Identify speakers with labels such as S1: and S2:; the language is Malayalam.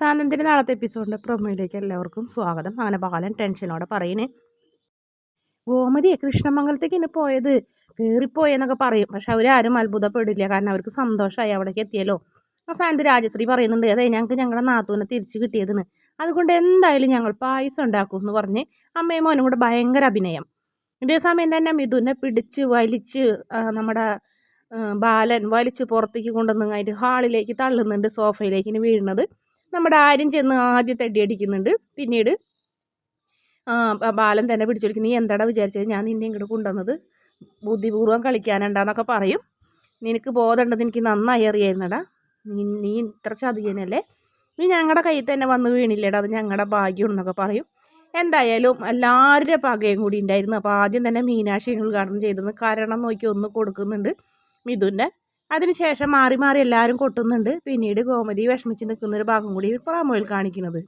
S1: സാനന്ദിന്റെ നാളത്തെ എപ്പിസോഡിന്റെ പ്രൊമോയിലേക്ക് എല്ലാവർക്കും സ്വാഗതം. അങ്ങനെ ബാലൻ ടെൻഷനോടെ പറയുന്നേ ഗോമതി കൃഷ്ണമംഗലത്തേക്ക് ഇന്ന് പോയത് കയറിപ്പോയെന്നൊക്കെ പറയും. പക്ഷെ അവരാരും അത്ഭുതപ്പെടില്ല. കാരണം അവർക്ക് സന്തോഷമായി അവിടേക്ക് എത്തിയല്ലോ. ആ സാനന്ത് രാജശ്രീ പറയുന്നുണ്ട് അതെ ഞങ്ങൾക്ക് ഞങ്ങളുടെ നാത്തൂനെ തിരിച്ചു കിട്ടിയതെന്ന് അതുകൊണ്ട് എന്തായാലും ഞങ്ങൾ പായസം ഉണ്ടാക്കും എന്ന് പറഞ്ഞ് അമ്മയും മോനും കൂടെ ഭയങ്കര അഭിനയം. ഇതേ സമയം തന്നെ മിഥുനെ പിടിച്ച് വലിച്ച് നമ്മുടെ ബാലൻ വലിച്ച് പുറത്തേക്ക് കൊണ്ടുവന്ന് അതിന്റെ ഹാളിലേക്ക് തള്ളുന്നുണ്ട് സോഫയിലേക്ക് വീഴുന്നത്. നമ്മുടെ ആര്യം ചെന്ന് ആദ്യം തടിയടിക്കുന്നുണ്ട്. പിന്നീട് ബാലൻ തന്നെ പിടിച്ചു നീ എന്താടാ വിചാരിച്ചത്? ഞാൻ നിന്നെ ഇങ്ങോട്ട് കൊണ്ടുവന്നത്? ബുദ്ധിപൂർവം കളിക്കാനുണ്ടാന്നൊക്കെ പറയും. നിനക്ക് ബോധമുണ്ടെന്ന് എനിക്ക് നന്നായി അറിയായിരുന്നടാ. നീ നീ ഇത്ര ചതിയനല്ലേ? നീ ഞങ്ങളുടെ കയ്യിൽ തന്നെ വന്ന് വീണില്ലേടാ. അത് ഞങ്ങളുടെ ഭാഗ്യം പറയും. എന്തായാലും എല്ലാവരുടെ പകയും കൂടി ഉണ്ടായിരുന്നു. അപ്പോൾ ആദ്യം തന്നെ മീനാക്ഷി ഉദ്ഘാടനം ചെയ്തെന്ന് കാരണം നോക്കി ഒന്ന് കൊടുക്കുന്നുണ്ട് മിഥുന്റെ അതിനുശേഷം മാറി മാറി എല്ലാവരും കൊട്ടുന്നുണ്ട്. പിന്നീട് ഗോമതി വിഷമിച്ച് നിൽക്കുന്ന ഒരു ഭാഗം കൂടി പ്രാമോയിൽ കാണിക്കുന്നത്.